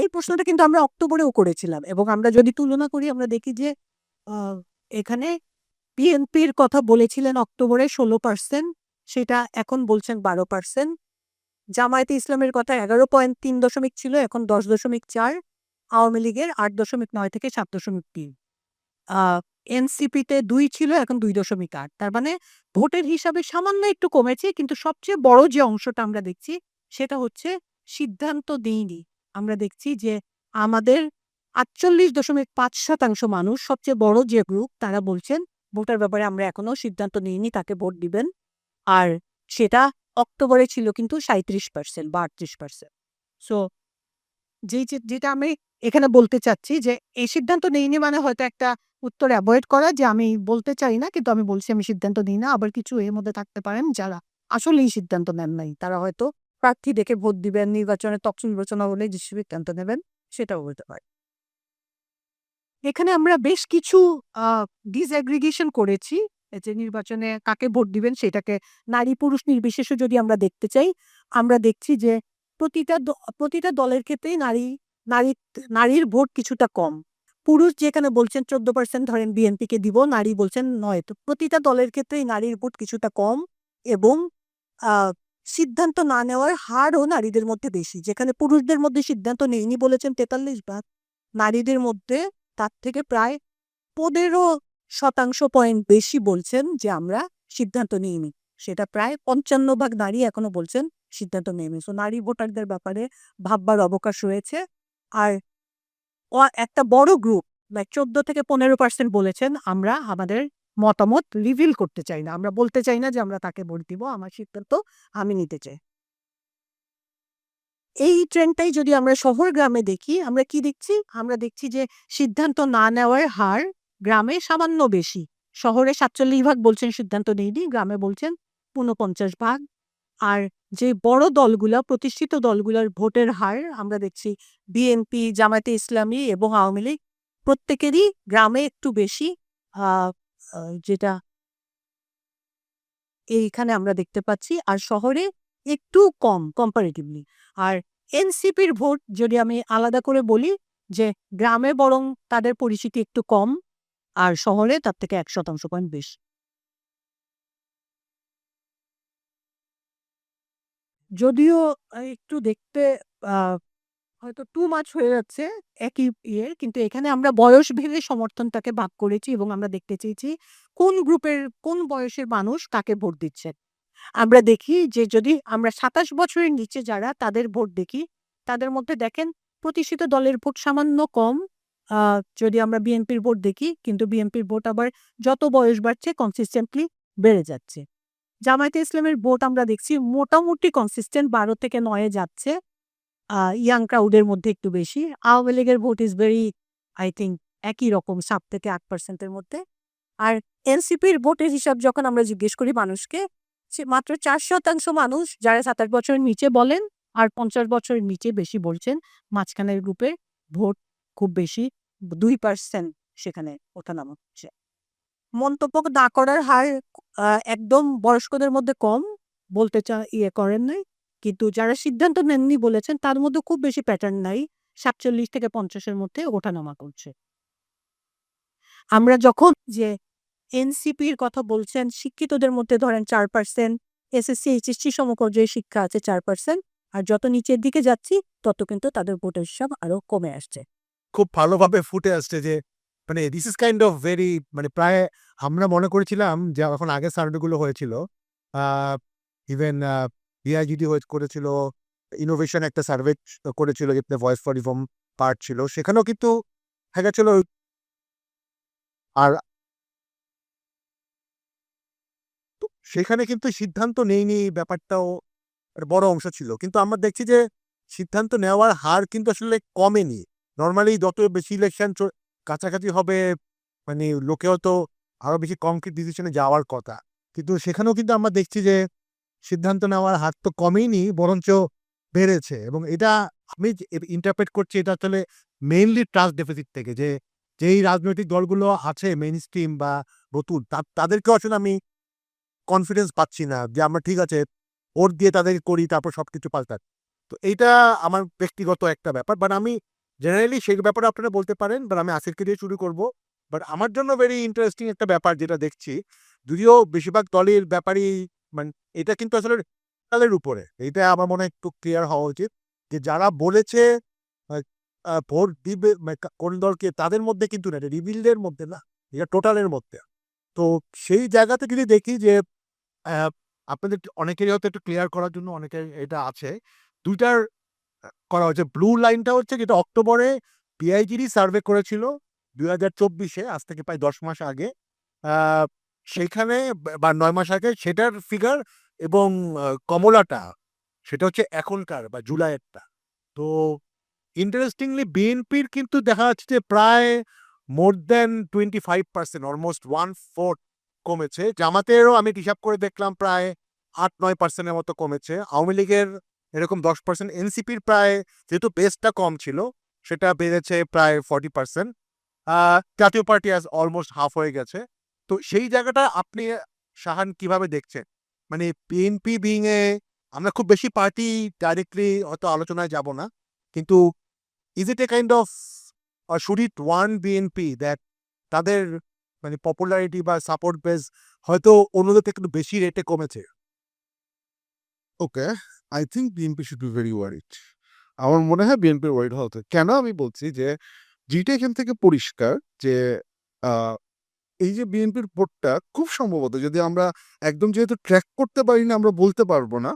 এই প্রশ্নটা কিন্তু আমরা অক্টোবরেও করেছিলাম এবং আমরা যদি তুলনা করি, আমরা দেখি যে এখানে বিএনপির কথা বলেছিলেন অক্টোবরে 16% সেটা এখন বলছেন 12%। জামায়াতে ইসলামের কথা 11.3 ছিল, এখন 10.4 আওয়ামী লীগের 8.9 থেকে 7.3 আ এনসিপিতে দুই ছিল, এখন 2.8 তার মানে ভোটের হিসাবে সামান্য একটু কমেছে, কিন্তু সবচেয়ে বড় যে অংশটা আমরা দেখছি, সেটা হচ্ছে সিদ্ধান্ত নেইনি। আমরা দেখছি যে আমাদের 48.5% মানুষ, সবচেয়ে বড় যে গ্রুপ তারা বলছেন, ভোটার ব্যাপারে আমরা এখনও সিদ্ধান্ত নিইনি, তাকে ভোট দিবেন। আর সেটা অক্টোবরে ছিল কিন্তু 37% বা 38%। সো যেই যেটা আমি এখানে বলতে চাচ্ছি যে, এই সিদ্ধান্ত নিইনি মানে হয়তো একটা উত্তর অ্যাভয়েড করা যে আমি বলতে চাই না, কিন্তু আমি বলছি আমি সিদ্ধান্ত নিই না। আবার কিছু এর মধ্যে থাকতে পারেন যারা আসলেই সিদ্ধান্ত নেন নাই। তারা হয়তো প্রার্থী দেখে ভোট দিবেন, নির্বাচনে তফসিল বিবেচনা হলে যে সিদ্ধান্ত নেবেন সেটাও হতে পারে। এখানে আমরা বেশ কিছু আ ডিসএগ্রিগেশন করেছি। যে নির্বাচনে কাকে ভোট দিবেন সেটাকে নারী পুরুষ নির্বিশেষে যদি আমরা দেখতে চাই, আমরা দেখছি যে প্রতিটা প্রতিটা দলের ক্ষেত্রেই নারী নারী নারীর ভোট কিছুটা কম। পুরুষ যেখানে বলছেন 14% ধরেন বিএনপিকে দিব, নারী বলছেন ৯ তো প্রতিটা দলের ক্ষেত্রেই নারীর ভোট কিছুটা কম এবং সিদ্ধান্ত না নেওয়ার হারও নারীদের মধ্যে বেশি। যেখানে পুরুষদের মধ্যে সিদ্ধান্ত নেইনি বলেছেন 43 ভাগ, নারীদের মধ্যে তার থেকে প্রায় 15% পয়েন্ট বেশি বলছেন যে আমরা সিদ্ধান্ত নিইনি। সেটা প্রায় 55 ভাগ নারী এখনও বলছেন সিদ্ধান্ত নেইনি। সো নারী ভোটারদের ব্যাপারে ভাববার অবকাশ রয়েছে। আর একটা বড় গ্রুপ লাইক 14 থেকে 15% বলেছেন আমরা আমাদের মতামত রিভিল করতে চাই না। আমরা বলতে চাই না যে আমরা তাকে ভোট দিব। আমার সিদ্ধান্ত আমি নিতে চাই। এই ট্রেন্ডটাই যদি আমরা শহর গ্রামে দেখি, আমরা কি দেখছি? আমরা দেখছি যে সিদ্ধান্ত না নেওয়ার হার গ্রামে সামান্য বেশি। শহরে 47 ভাগ বলছেন সিদ্ধান্ত নেইনি, গ্রামে বলছেন 49 ভাগ। আর যে বড় দলগুলা প্রতিষ্ঠিত দলগুলোর ভোটের হার আমরা দেখছি বিএনপি, জামায়াতে ইসলামী এবং আওয়ামী লীগ প্রত্যেকেরই গ্রামে একটু বেশি যেটা এইখানে আমরা দেখতে পাচ্ছি। আর শহরে একটু কম কম্পারেটিভলি। আর এনসিপির ভোট যদি আমি আলাদা করে বলি যে গ্রামে বরং তাদের পরিচিতি একটু কম, আর শহরে তার থেকে এক শতাংশ পয়েন্ট বেশি। যদিও একটু দেখতে আ হয়তো টু মাচ হয়ে যাচ্ছে একই ইয়ের কিন্তু এখানে আমরা বয়স ভেদে সমর্থনটাকে ভাগ করেছি এবং আমরা দেখতে চেয়েছি কোন গ্রুপের কোন বয়সের মানুষ কাকে ভোট দিচ্ছেন। আমরা দেখি যে যদি আমরা ২৭ বছরের নিচে যারা তাদের ভোট দেখি, তাদের মধ্যে দেখেন প্রতিষ্ঠিত দলের ভোট সামান্য কম। যদি আমরা বিএনপির ভোট দেখি কিন্তু বিএনপির ভোট আবার যত বয়স বাড়ছে কনসিস্টেন্টলি বেড়ে যাচ্ছে। জামায়াতে ইসলামের ভোট আমরা দেখছি মোটামুটি কনসিস্টেন্ট ১২ থেকে নয়ে যাচ্ছে। ইয়াং ক্রাউডের মধ্যে একটু বেশি। আওয়ামী লীগের vote is very I think একই রকম ৭ থেকে আট পার্সেন্টের মধ্যে। আর এনসিপির ভোটের হিসাব যখন আমরা জিজ্ঞেস করি মানুষকে, সে মাত্র চার শতাংশ মানুষ যারা ২৭ বছরের নিচে বলেন আর ৫০ বছরের নিচে বেশি বলছেন। মাঝখানের গ্রুপে ভোট খুব বেশি দুই পার্সেন্ট সেখানে ওঠানামা হচ্ছে। মন্তব্য না করার হার একদম বয়স্কদের মধ্যে কম বলতে চা ইয়ে করেন নাই। কিন্তু যারা সিদ্ধান্ত নেননি বলেছেন তার মধ্যে খুব বেশি প্যাটার্ন নাই। ৪৭ থেকে ৫০ এর মধ্যে ওঠানামা করছে। আমরা যখন যে এনসিপির কথা বলছেন শিক্ষিতদের মধ্যে ধরেন ৪%, এসএসসি, এইচএসসি সমপর্যায়ে শিক্ষা আছে চার পার্সেন্ট আর যত নিচের দিকে যাচ্ছি তত কিন্তু তাদের ভোটের হিসাব আরও কমে আসছে। খুব ভালোভাবে ফুটে আসছে যে মানে this is kind of very মানে প্রায় আমরা মনে করেছিলাম যে এখন আগে সার্ভেগুলো হয়েছিল ইভেন আ এআইজিডি হয়ে করেছিল, ইনোভেশন একটা সার্ভে করেছিল যেটাতে ভয়েস ফর রিফর্ম পার্ট ছিল। সেখানেও কিন্তু দেখা গেছিল আর সেখানে কিন্তু সিদ্ধান্ত নেয়নি ব্যাপারটাও একটা বড় অংশ ছিল। কিন্তু আমরা দেখছি যে সিদ্ধান্ত নেওয়ার হার কিন্তু আসলে কমেনি। নর্মালি যত বেশি ইলেকশন কাছাকাছি হবে মানে লোকে হয়তো আরও বেশি কংক্রিট ডিসিশনে যাওয়ার কথা। কিন্তু সেখানেও কিন্তু আমরা দেখছি যে সিদ্ধান্ত নেওয়ার হার তো কমেনি বরঞ্চ বেড়েছে। এবং এটা আমি ইন্টারপ্রেট করছি, এটা আসলে মেইনলি ট্রাস্ট ডেফিসিট থেকে যে, যেই রাজনৈতিক দলগুলো আছে মেইন স্ট্রিম বা নতুন তাদেরকেও আসলে আমি কনফিডেন্স পাচ্ছি না যে, আমরা ঠিক আছে ওর দিয়ে তাদেরকে করি, তারপর সবকিছু পাল্টাচ্ছি। তো এইটা আমার ব্যক্তিগত একটা ব্যাপার। বাট আমি জেনারেলি সেই ব্যাপারে আপনারা বলতে পারেন বাট আমি আসিফকে দিয়ে শুরু করব। বাট আমার জন্য ভেরি ইন্টারেস্টিং একটা ব্যাপার যেটা দেখছি, যদিও বেশিরভাগ দলের ব্যাপারই মানে এটা কিন্তু আসলে দলের উপরে। এইটা আমার মনে হয় একটু ক্লিয়ার হওয়া উচিত যে যারা বলেছে ভোট দিবে মানে কোন দলকে, তাদের মধ্যে কিন্তু না রিভিলদের মধ্যে না, এটা টোটালের মধ্যে। তো সেই জায়গাতে যদি দেখি যে আপনাদের অনেকেরই হয়তো একটু ক্লিয়ার করার জন্য অনেকের এটা আছে। দুইটার করা হয়েছে। ব্লু লাইনটা হচ্ছে যেটা অক্টোবরে পিআইজিরই সার্ভে করেছিল দুই হাজার চব্বিশে, আজ থেকে প্রায় দশ মাস আগে। সেইখানে বা- বা নয় মাস আগে সেটার ফিগার এবং কমলাটা, সেটা হচ্ছে এখনকার বা জুলাইয়েরটা। তো ইন্টারেস্টিংলি বিএনপির কিন্তু দেখা যাচ্ছে যে প্রায় more than twenty five percent almost one fourth কমেছে। জামাতেরও আমি হিসাব করে দেখলাম প্রায় আট নয় পার্সেন্টের মতো কমেছে। আওয়ামী লীগের এরকম দশ পার্সেন্ট এনসিপির প্রায় যেহেতু বেসটা কম ছিল, সেটা বেড়েছে প্রায় ফর্টি পার্সেন্ট জাতীয় পার্টি আজ অলমোস্ট হাফ হয়ে গেছে। তো সেই জায়গাটা আপনি সাহান কীভাবে দেখছেন? মানে বিএনপি বিং এ আমরা খুব বেশি পার্টি ডাইরেক্টলি হয়তো আলোচনায় যাব না। কিন্তু is it a kind of should it one BNP that তাদের মানে পপুলারিটি বা সাপোর্ট বেস হয়তো অন্যদের থেকে একটু বেশি রেটে কমেছে? Okay I think BNP should be very worried আমার মনে হয় বিএনপির ওয়ারিড হওয়া কেন আমি বলছি যে যেটা এখান থেকে পরিষ্কার যে এই যে বিএনপির ভোটটা খুব সম্ভবত যদি আমরা একদম যেহেতু ট্র্যাক করতে পারি না, আমরা বলতে পারব না,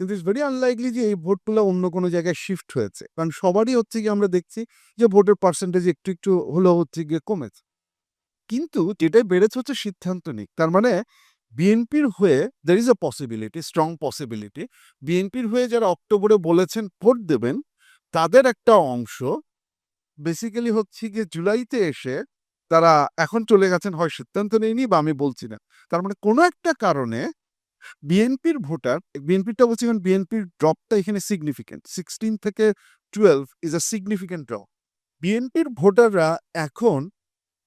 কিন্তু ইটস ভেরি আনলাইকলি যে এই ভোটগুলো অন্য কোনো জায়গায় শিফট হয়েছে। কারণ সবারই হচ্ছে কি আমরা দেখছি যে ভোটের পার্সেন্টেজ একটু একটু হলেও হচ্ছে গিয়ে কমেছে। কিন্তু যেটাই বেড়েছে হচ্ছে সিদ্ধান্ত নিক। তার মানে বিএনপির হয়ে দের is a possibility strong possibility বিএনপির হয়ে যারা অক্টোবরে বলেছেন ভোট দেবেন, তাদের একটা অংশ বেসিক্যালি হচ্ছে গিয়ে জুলাইতে এসে তারা এখন চলে গেছেন হয় সিদ্ধান্ত নেয়নি বা আমি বলছি না। তার মানে কোনো একটা কারণে বিএনপির ভোটার, বিএনপিটা বলছি এখন বিএনপির ড্রপটা এখানে সিগনিফিকেন্ট সিক্সটিন থেকে twelve is a significant drop বিএনপির ভোটাররা এখন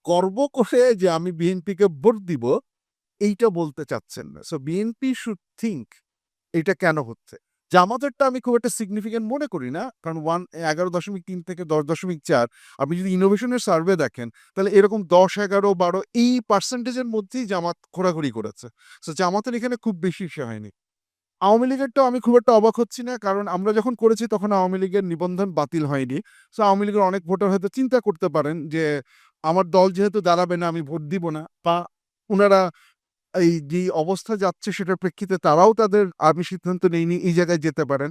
গর্ব করে যে আমি বিএনপিকে ভোট দিব, এইটা বলতে চাচ্ছেন না। সো বিএনপি শুড থিঙ্ক এটা কেন হচ্ছে? জামাতেরটা আমি খুব একটা সিগনিফিকেন্ট মনে করি না। কারণ ওয়ান এগারো দশমিক তিন থেকে দশ দশমিক চার, আপনি যদি ইনোভেশনের সার্ভে দেখেন, তাহলে এরকম দশ, এগারো, বারো এই পার্সেন্টেজের মধ্যেই জামাত ঘোরাঘুরি করেছে। সো জামাতের এখানে খুব বেশি ইসে হয়নি। আওয়ামী লীগেরটাও আমি খুব একটা অবাক হচ্ছি না, কারণ আমরা যখন করেছি তখন আওয়ামী লীগের নিবন্ধন বাতিল হয়নি। সো আওয়ামী লীগের অনেক ভোটার হয়তো চিন্তা করতে পারেন যে, আমার দল যেহেতু দাঁড়াবে না, আমি ভোট দিব না, বা ওনারা এই যে অবস্থা যাচ্ছে সেটার প্রেক্ষিতে তারাও তাদের আমি সিদ্ধান্ত নেইনি এই জায়গায় যেতে পারেন।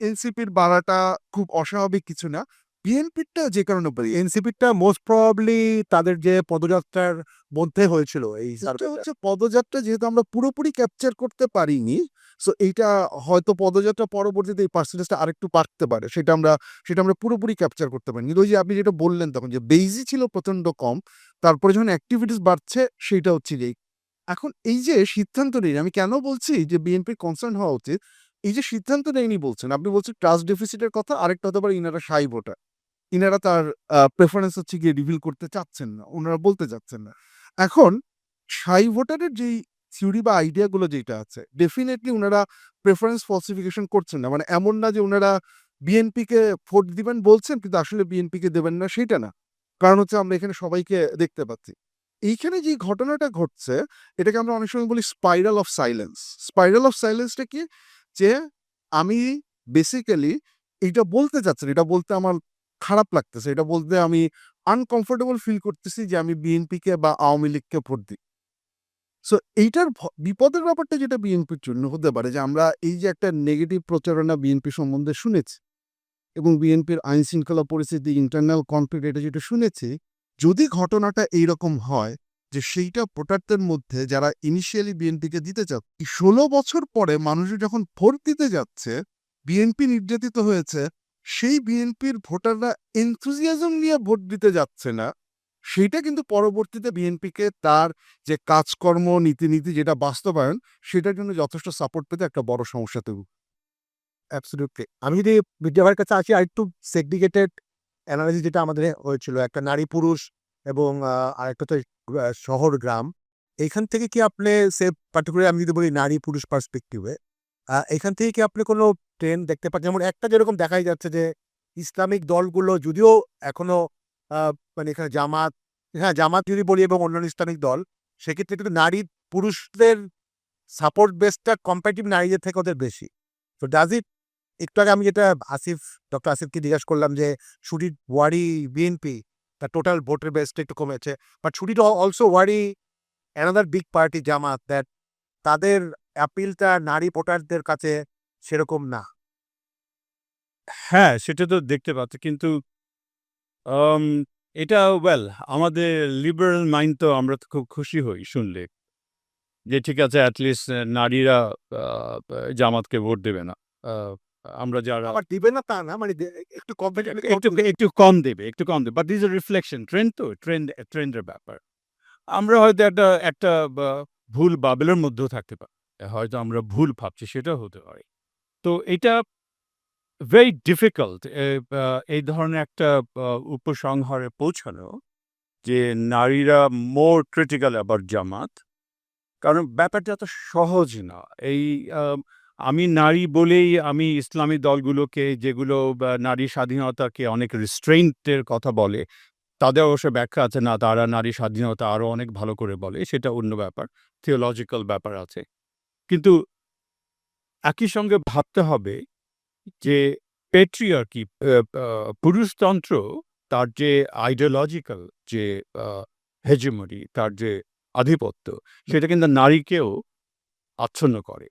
এনসিপির বাড়াটা খুব অস্বাভাবিক কিছু না। বিএনপিরটা যে কারণে বলি এনসিপিটা মোস্ট প্রবাবলি তাদের যে পদযাত্রার মধ্যে হয়েছিল এই হচ্ছে পদযাত্রা যেহেতু আমরা পুরোপুরি ক্যাপচার করতে পারিনি সো এইটা হয়তো পদযাত্রা পরবর্তীতে এই পার্সেন্টেজটা আরেকটু বাড়তে পারে সেটা আমরা সেটা আমরা পুরোপুরি ক্যাপচার করতে পারি কিন্তু ওই যে আপনি যেটা বললেন তখন যে বেইজি ছিল প্রচণ্ড কম তারপরে যখন অ্যাক্টিভিটিস বাড়ছে সেটা হচ্ছে যে এখন এই যে সিদ্ধান্ত নেই আমি কেন বলছি যে বিএনপির কনসার্ন হওয়া উচিত, এই যে সিদ্ধান্ত নেয়নি বলছেন, আপনি বলছেন ট্রাস্ট ডেফিসিটের কথা, আরেকটা হতে পারে ইনারা সাই ভোটার ইনারা তার প্রেফারেন্স হচ্ছে গিয়ে রিভিল করতে চাচ্ছেন না, ওনারা বলতে চাচ্ছেন না। এখন সাই ভোটারের যেই থিওরি বা আইডিয়াগুলো যেটা আছে ডেফিনেটলি ওনারা প্রেফারেন্স ফলসিফিকেশন করছেন না মানে এমন না যে ওনারা বিএনপিকে ভোট দিবেন বলছেন, কিন্তু আসলে বিএনপিকে দেবেন না, সেটা না। কারণ হচ্ছে আমরা এখানে সবাইকে দেখতে পাচ্ছি। এইখানে যে ঘটনাটা ঘটছে, এটাকে আমরা অনেক সময় বলি spiral of silence spiral of সাইলেন্সটা কি? যে আমি বেসিক্যালি এইটা বলতে চাচ্ছি এটা বলতে আমার খারাপ লাগতেছে, এটা বলতে আমি আনকমফোর্টেবল ফিল করতেছি যে আমি বিএনপিকে বা আওয়ামী লীগকে ভোট দিই। সো এইটার বিপদের ব্যাপারটা যেটা বিএনপির জন্য হতে পারে, যে আমরা এই যে একটা নেগেটিভ প্রচারণা বিএনপি সম্বন্ধে শুনেছি এবং বিএনপির আইন শৃঙ্খলা পরিস্থিতি ইন্টারনাল কনফ্লিক্ট এটা যেটা শুনেছি যদি ঘটনাটা এইরকম হয় যে সেইটা ভোটারদের মধ্যে যারা ইনিশিয়ালি বিএনপিকে দিতে চাচ্ছে ষোলো বছর পরে মানুষ যখন ভোট দিতে যাচ্ছে, বিএনপি নির্যাতিত হয়েছে, সেই বিএনপির ভোটাররা এনথুজিয়াজম নিয়ে ভোট দিতে যাচ্ছে না, সেইটা কিন্তু পরবর্তীতে বিএনপিকে তার যে কাজকর্ম, নীতিনীতি যেটা বাস্তবায়ন, সেটার জন্য যথেষ্ট সাপোর্ট পেতে একটা বড় সমস্যা তৈরি অ্যাবসলিউটলি আমি যদি বিদ্যাভাইয়ের কাছে আসি আরেকটু সেগ্রিগেটেড অ্যানালাইসিস যেটা আমাদের হয়েছিল একটা নারী পুরুষ এবং আরেকটা তো শহর গ্রাম এইখান থেকে কি আপনি সে পার্টিকুলার আমি যদি বলি নারী পুরুষ পার্সপেক্টিভে এখান থেকে কি আপনি কোনো ট্রেন্ড দেখতে পাচ্ছেন? যেমন একটা যেরকম দেখাই যাচ্ছে যে ইসলামিক দলগুলো যদিও এখনও মানে এখানে জামাত হ্যাঁ, জামাত যদি বলি এবং অন্যান্য ইসলামিক দল সেক্ষেত্রে কিন্তু নারী পুরুষদের সাপোর্ট বেসটা কম্পারেটিভ নারীদের থেকে ওদের বেশি। তো ডাজ ইট একটু আগে আমি যেটা আসিফ ডক্টর আসিফকে জিজ্ঞাসা করলাম যে ইট ওয়ারি বিএনপি তার টোটাল ভোটের বেসটা একটু কমেছে। But should also worry another big party Jamaat that তাদের অ্যাপিলটা নারী ভোটারদের কাছে সেরকম না? হ্যাঁ, সেটা তো দেখতে পাচ্ছি। কিন্তু এটা ওয়েল আমাদের লিবারাল মাইন্ড তো আমরা তো খুব খুশি হই শুনলে। যে ঠিক আছে এট লিস্ট নারীরা জামাতকে ভোট দেবে না। আমরা যারা আবার দিবে না তা না মানে একটু কম্পেটিটিভ একটু একটু কম দেবে, একটু কম দেবে। But this is reflection trend তো ট্রেন্ড ট্রেন্ডের ব্যাপার। আমরা হয়তো একটা একটা ভুল বাবেলের মধ্যেও থাকতে পারি। হয়তো আমরা ভুল ভাবছি সেটাও হতে পারে। তো এটা ভেরি ডিফিকাল্ট এই ধরনের একটা উপসংহারে পৌঁছানো যে নারীরা মোর ক্রিটিক্যাল অ্যাবাউট জামাত। কারণ ব্যাপারটা এত সহজ না। এই আ আমি নারী বলেই আমি ইসলামী দলগুলোকে যেগুলো নারী স্বাধীনতাকে অনেক রিস্ট্রেইনট এর কথা বলে, তাদের অবশ্য ব্যাখ্যা আছে না তারা নারী স্বাধীনতা আরও অনেক ভালো করে বলে সেটা অন্য ব্যাপার। থিওলজিক্যাল ব্যাপার আছে। কিন্তু একই সঙ্গে ভাবতে হবে যে পেট্রিয়ার্কি আ আ পুরুষতন্ত্র তার যে আইডিওলজিক্যাল যে আ হেজেমনি তার যে আধিপত্য সেটা কিন্তু নারীকেও আচ্ছন্ন করে।